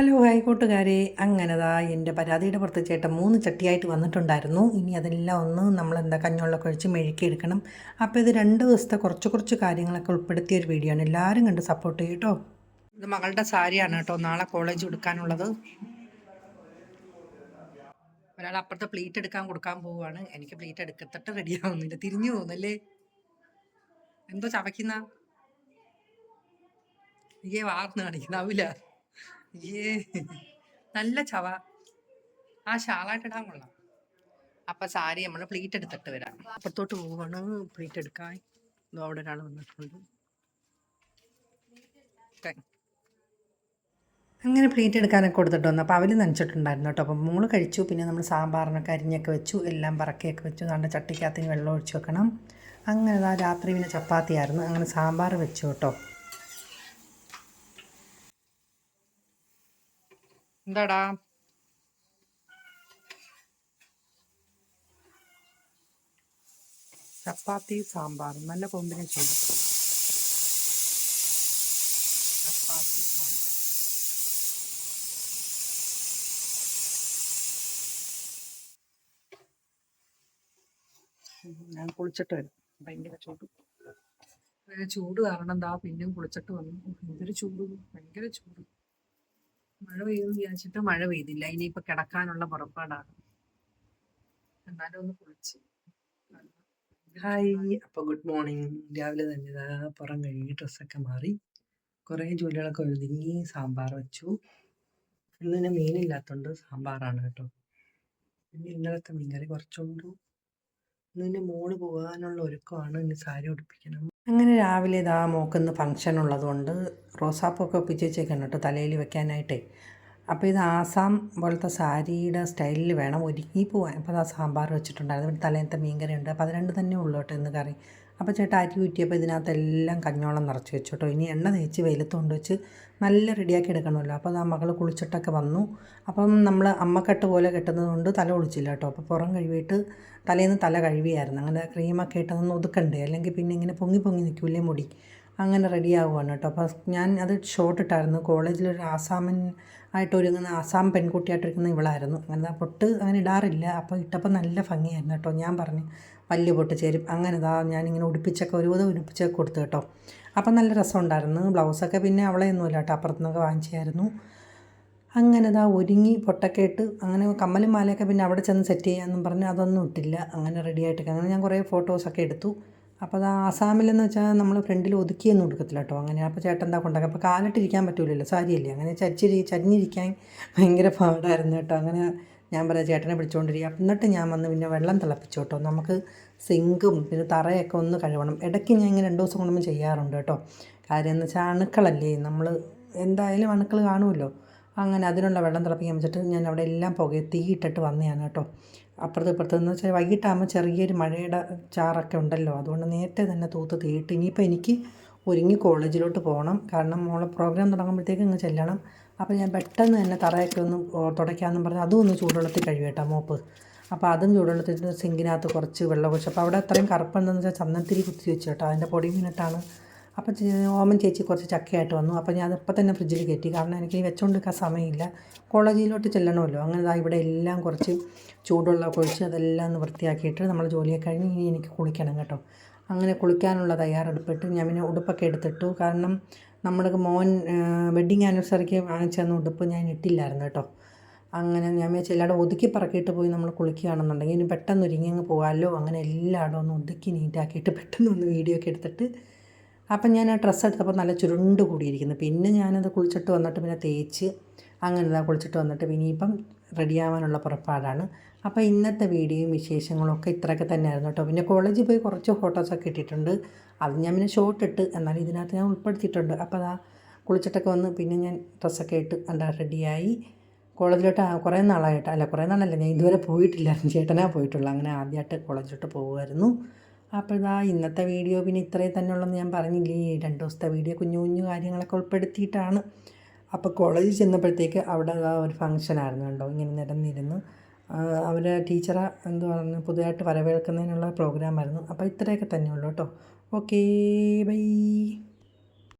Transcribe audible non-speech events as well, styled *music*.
Hello hi കൂട്ടുകാരെ. അങ്ങനെതാ എന്റെ പരാതിയുടെ പുറത്ത് ചേട്ടൻ മൂന്ന് ചട്ടിയായിട്ട് വന്നിട്ടുണ്ടായിരുന്നു. ഇനി അതെല്ലാം ഒന്ന് നമ്മൾ എന്താ കഞ്ഞുള്ളൊക്കെ ഒഴിച്ച് മെഴുക്കിയെടുക്കണം. അപ്പോൾ ഇത് രണ്ട് ദിവസത്തെ കുറച്ച് കുറച്ച് കാര്യങ്ങളൊക്കെ ഉൾപ്പെടുത്തിയ ഒരു വീഡിയോ ആണ്. എല്ലാവരും കണ്ട് സപ്പോർട്ട് ചെയ്യട്ടോ ഇത് മകളുടെ സാരിയാണ് കേട്ടോ. നാളെ കോളേജ് എടുക്കാനുള്ളത്. ഒരാൾ അപ്പുറത്തെ പ്ലേറ്റ് എടുക്കാൻ കൊടുക്കാൻ പോവുകയാണ്. എനിക്ക് പ്ലേറ്റ് എടുക്കത്തിട്ട് റെഡി ആവുന്നില്ല. തിരിഞ്ഞു പോകുന്നല്ലേ? എന്തോ ചവയ്ക്കുന്ന? ഏ വാർന്ന് കാണിക്കുന്നാവില്ല. ഏ നല്ല ചവ. ആ ഷാളായിട്ട് ഇടാൻ കൊള്ളാം. അപ്പൊ സാരി നമ്മൾ പ്ലേറ്റ് എടുത്തിട്ട് വരാം. അപ്പുറത്തോട്ട് പോവാണ്. പ്ലേറ്റ് എടുക്കാൻ. അവിടെ ഒരാൾ വന്നിട്ടുണ്ട്. അങ്ങനെ പ്ലേറ്റ് എടുക്കാനൊക്കെ കൊടുത്തിട്ട് വന്നു. അപ്പോൾ അവൽ നനച്ചിട്ടുണ്ടായിരുന്നു കേട്ടോ. അപ്പം മോൾ കഴിച്ചു. പിന്നെ നമ്മൾ സാമ്പാറിനൊക്കെ അരിഞ്ഞൊക്കെ വെച്ചു. എല്ലാം പറക്കിയൊക്കെ വെച്ചു. നല്ല ചട്ടിക്കകത്തിന് വെള്ളം ഒഴിച്ച് വെക്കണം. അങ്ങനെ രാത്രി പിന്നെ ചപ്പാത്തിയായിരുന്നു. അങ്ങനെ സാമ്പാർ വെച്ചു കേട്ടോ. എന്താടാ? ചപ്പാത്തി സാമ്പാർ നല്ല കോമ്പിനേഷൻ. ചപ്പാത്തി സാമ്പാർ. ഞാൻ കുളിച്ചിട്ട് വരും. ഭയങ്കര ചൂട്. ചൂട് കാരണം എന്താ പിന്നെയും കുളിച്ചിട്ട് വന്നു. എന്തൊരു ചൂട് ഭയങ്കര ചൂട്. മഴ പെയ്യുമെന്ന് വിചാരിച്ചിട്ട് മഴ പെയ്തില്ല. ഇനിയിപ്പോ കിടക്കാനുള്ള പുറപ്പാടാണ്. എന്നാലും ഒന്ന് കുളിച്ച്. ഹായ് അപ്പോൾ ഗുഡ് മോർണിംഗ് രാവിലെ തന്നെ പുറം കഴുകി ഡ്രസ്സൊക്കെ മാറി. കുറേ ജോലികളൊക്കെ ഒഴുതിങ്ങി സാമ്പാർ വെച്ചു. ഇന്ന് പിന്നെ മീനില്ലാത്തതുകൊണ്ട് സാമ്പാറാണ് കേട്ടോ. പിന്നെ ഇന്നലത്തെ മീൻകറി കുറച്ചുകൊണ്ട് പിന്നെ മോൾ പോകാനുള്ള ഒരുക്കമാണ് ഇനി സാരി ഉടുപ്പിക്കണം. അങ്ങനെ രാവിലെ ഇതാ മോക്കുന്ന ഫംഗ്ഷൻ ഉള്ളതുകൊണ്ട് റോസാപ്പൊക്കെ ഒപ്പിച്ച് വെച്ചേക്കണം കേട്ടോ തലയിൽ വെക്കാനായിട്ടേ. അപ്പോൾ ഇത് ആസാം പോലത്തെ സാരിയുടെ സ്റ്റൈലിൽ വേണം ഒരുങ്ങി പോകാൻ അപ്പോൾ അത് സാമ്പാർ വെച്ചിട്ടുണ്ടായിരുന്നു. ഇവിടെ മീൻ മീൻകറി ഉണ്ട്. രണ്ട് തന്നെ ഉള്ളൂ കേട്ടോ ഇന്ന് കറി. അപ്പോൾ ചേട്ടാ അരി ഊറ്റിയപ്പോൾ ഇതിനകത്തെല്ലാം കഞ്ഞോളം നിറച്ച് വെച്ചു കേട്ടോ. ഇനി എണ്ണ തേച്ച് വെയിലത്ത് കൊണ്ട് വെച്ച് നല്ല റെഡിയാക്കി എടുക്കണമല്ലോ. അപ്പോൾ ആ മകൾ കുളിച്ചിട്ടൊക്കെ വന്നു. അപ്പം നമ്മൾ അമ്മക്കെട്ട് പോലെ കെട്ടുന്നത് കൊണ്ട് തല കുളിച്ചില്ല കേട്ടോ. അപ്പോൾ പുറം കഴുകിയിട്ട് തലേന്ന് തല കഴുകിയായിരുന്നു. അങ്ങനെ ക്രീമൊക്കെ ഇട്ടതൊന്ന് ഒതുക്കണ്ടേ? അല്ലെങ്കിൽ പിന്നെ ഇങ്ങനെ പൊങ്ങി പൊങ്ങി നിൽക്കില്ലേ മുടി? അങ്ങനെ റെഡി ആവുകയാണ് കേട്ടോ. അപ്പോൾ ഞാൻ അത് ഷോർട്ട് ഇട്ടായിരുന്നു. കോളേജിലൊരു ആസാമൻ ആയിട്ട് ഒരുങ്ങുന്ന ആസാം പെൺകുട്ടിയായിട്ടിരിക്കുന്ന ഇവളായിരുന്നു. അങ്ങനെ പൊട്ട് അങ്ങനെ ഇടാറില്ല. അപ്പോൾ ഇട്ടപ്പോൾ നല്ല ഭംഗിയായിരുന്നു കേട്ടോ. ഞാൻ പറഞ്ഞു വലിയ പൊട്ട് ചേരും അങ്ങനെ ഇതാ ഞാനിങ്ങനെ ഉടുപ്പിച്ചൊക്കെ ഒരുവിധം ഉടുപ്പിച്ചൊക്കെ കൊടുത്തു കേട്ടോ. അപ്പം നല്ല രസമുണ്ടായിരുന്നു. ബ്ലൗസൊക്കെ പിന്നെ അവളെ ഒന്നുമില്ല കേട്ടോ. അപ്പുറത്തുനിന്നൊക്കെ വാങ്ങിച്ചായിരുന്നു. അങ്ങനെ ഇതാ ഒരുങ്ങി പൊട്ടൊക്കെ ഇട്ട് അങ്ങനെ കമ്മലും മാലയൊക്കെ പിന്നെ അവിടെ ചെന്ന് സെറ്റ് ചെയ്യാമെന്നും പറഞ്ഞ് അതൊന്നും ഇട്ടില്ല. അങ്ങനെ റെഡി ആയിട്ടൊക്കെ അങ്ങനെ ഞാൻ കുറേ ഫോട്ടോസൊക്കെ എടുത്തു. അപ്പോൾ അത് ആസാമിലെന്ന് വെച്ചാൽ നമ്മൾ ഫ്രണ്ടിൽ ഒതുക്കിയൊന്നും കൊടുക്കത്തില്ല കേട്ടോ. അങ്ങനെ അപ്പോൾ ചേട്ടൻ എന്താ കൊണ്ടാക്കുക അപ്പോൾ കാലിട്ടിരിക്കാൻ പറ്റൂലല്ലോ. സാരിയല്ലേ? അങ്ങനെ ചരിച്ചിരി ചരിഞ്ഞിരിക്കാൻ ഭയങ്കര പാടായിരുന്നു കേട്ടോ. അങ്ങനെ ഞാൻ പറയാം ചേട്ടനെ വിളിച്ചുകൊണ്ടിരിക്കുക എന്നിട്ട് ഞാൻ വന്ന് പിന്നെ വെള്ളം തിളപ്പിച്ചു കേട്ടോ. നമുക്ക് സിങ്കും പിന്നെ തറയൊക്കെ ഒന്ന് കഴുകണം. ഇടയ്ക്ക് ഞാൻ ഇങ്ങനെ രണ്ട് ദിവസം കൊണ്ടുമ്പോൾ ചെയ്യാറുണ്ട് കേട്ടോ. കാര്യം എന്ന് വെച്ചാൽ അണുക്കളല്ലേ. നമ്മൾ എന്തായാലും അണുക്കൾ കാണുമല്ലോ. അങ്ങനെ അതിനുള്ള വെള്ളം തിളപ്പിക്കാൻ വെച്ചിട്ട് ഞാൻ അവിടെ എല്ലാം പുക തീയിട്ടിട്ട് വന്നതാണ് കേട്ടോ. അപ്പുറത്ത് ഇപ്പുറത്ത് എന്ന് വെച്ചാൽ വൈകിട്ടാകുമ്പോൾ ചെറിയൊരു മഴയുടെ ചാറൊക്കെ ഉണ്ടല്ലോ. അതുകൊണ്ട് നേരത്തെ തന്നെ തൂത്ത് തീയിട്ട് ഇനിയിപ്പോൾ എനിക്ക് ഒരുങ്ങി കോളേജിലോട്ട് പോകണം. കാരണം മോളെ പ്രോഗ്രാം തുടങ്ങുമ്പോഴത്തേക്ക് ഇങ്ങ് ചെല്ലണം. അപ്പോൾ ഞാൻ പെട്ടെന്ന് തന്നെ തറയൊക്കെ ഒന്ന് തുടയ്ക്കാമെന്നും പറഞ്ഞ് അതും ഒന്ന് ചൂടുവെള്ളത്തിൽ കഴുകട്ടോ മോപ്പ്. അപ്പോൾ അതും ചൂടുവെള്ളത്തിൽ സിങ്കിനകത്ത് കുറച്ച് വെള്ളം കുറച്ച് അപ്പോൾ അവിടെ അത്രയും കറുപ്പെന്താണെന്ന് വെച്ചാൽ ചന്ദനത്തിരി കുത്തി വെച്ചു കേട്ടോ. അതിന്റെ പൊടി വീണിട്ടാണ് അപ്പോൾ ഓമൻ ചേച്ചി കുറച്ച് ചക്കയായിട്ട് വന്നു. അപ്പോൾ ഞാൻ അതിപ്പോൾ തന്നെ ഫ്രിഡ്ജിൽ കയറ്റി. കാരണം എനിക്ക് വെച്ചുകൊണ്ടിരിക്കാൻ സമയമില്ല. കോളേജിലോട്ട് ചെല്ലണമല്ലോ. അങ്ങനെ ദാ ഇവിടെ എല്ലാം കുറച്ച് ചൂടുവെള്ളമൊക്കെ ഒഴിച്ച് അതെല്ലാം ഒന്ന് വൃത്തിയാക്കിയിട്ട് നമ്മൾ ജോലിയൊക്കെ കഴിഞ്ഞ് ഇനി എനിക്ക് കുളിക്കണം കേട്ടോ. അങ്ങനെ കുളിക്കാനുള്ള തയ്യാറെടുപ്പിട്ട് ഞാൻ പിന്നെ ഉടുപ്പൊക്കെ എടുത്തിട്ടു. കാരണം നമ്മുടെ മോൻ വെഡ്ഡിങ് ആനിവേഴ്സറിക്ക് വാങ്ങിച്ചു തന്ന ഉടുപ്പ് ഞാൻ ഇട്ടില്ലായിരുന്നു കേട്ടോ. അങ്ങനെ ഞാൻ വിചാരിച്ചു എല്ലായിടും ഒതുക്കി പറക്കിയിട്ട് പോയി നമ്മൾ കുളിക്കുകയാണെന്നുണ്ടെങ്കിൽ ഇനി പെട്ടെന്ന് ഒരുങ്ങി അങ്ങ് പോകാമല്ലോ അങ്ങനെ എല്ലായിടും ഒന്ന് ഒതുക്കി നീറ്റാക്കിയിട്ട് പെട്ടെന്ന് ഒന്ന് വീഡിയോ ഒക്കെ എടുത്തിട്ട് അപ്പം ഞാൻ ആ ഡ്രസ്സ് എടുത്തപ്പോൾ നല്ല ചുരുണ്ട് കൂടിയിരിക്കുന്നു. പിന്നെ ഞാനത് കുളിച്ചിട്ട് വന്നിട്ട് പിന്നെ തേച്ച് അങ്ങനെ കുളിച്ചിട്ട് വന്നിട്ട് പിന്നെ ഇപ്പം റെഡിയാവാനുള്ള പുറപ്പാടാണ്. അപ്പോൾ ഇന്നത്തെ വീഡിയോയും വിശേഷങ്ങളും ഒക്കെ ഇത്രയൊക്കെ തന്നെയായിരുന്നു കേട്ടോ. പിന്നെ കോളേജിൽ പോയി കുറച്ച് ഫോട്ടോസൊക്കെ ഇട്ടിട്ടുണ്ട്. അത് ഞാൻ പിന്നെ ഷോർട്ട് ഇട്ട് എന്നാലും ഇതിനകത്ത് ഞാൻ ഉൾപ്പെടുത്തിയിട്ടുണ്ട്. അപ്പോൾ അതാ കുളിച്ചിട്ടൊക്കെ വന്ന് പിന്നെ ഞാൻ ഡ്രസ്സൊക്കെ ഇട്ട് എന്താ റെഡിയായി കോളേജിലോട്ട് കുറേ നാളായിട്ട് അല്ല കുറേ നാളല്ല ഞാൻ ഇതുവരെ പോയിട്ടില്ലായിരുന്നു *laughs* ചേട്ടനാ പോയിട്ടുള്ളൂ. അങ്ങനെ ആദ്യമായിട്ട് കോളേജിലോട്ട് പോകുമായിരുന്നു. അപ്പോൾ ഇതാ ഇന്നത്തെ വീഡിയോ പിന്നെ ഇത്രയും തന്നെ ഉള്ളെന്ന് ഞാൻ പറഞ്ഞില്ലേ. രണ്ട് ദിവസത്തെ വീഡിയോ കുഞ്ഞു കുഞ്ഞു കാര്യങ്ങളൊക്കെ ഉൾപ്പെടുത്തിയിട്ടാണ്. അപ്പോൾ കോളേജിൽ ചെന്നപ്പോഴത്തേക്ക് അവിടെ ഒരു ഒരു ഫംഗ്ഷനായിരുന്നു കണ്ടോ? ഇങ്ങനെ നിരന്നിരുന്നു അവരെ ടീച്ചറെ എന്ത് പറഞ്ഞു പുതിയതായിട്ട് വരവേൽക്കുന്നതിനുള്ള പ്രോഗ്രാമായിരുന്നു. അപ്പോൾ ഇത്രയൊക്കെ തന്നെയുള്ളൂ കേട്ടോ. Okay bye.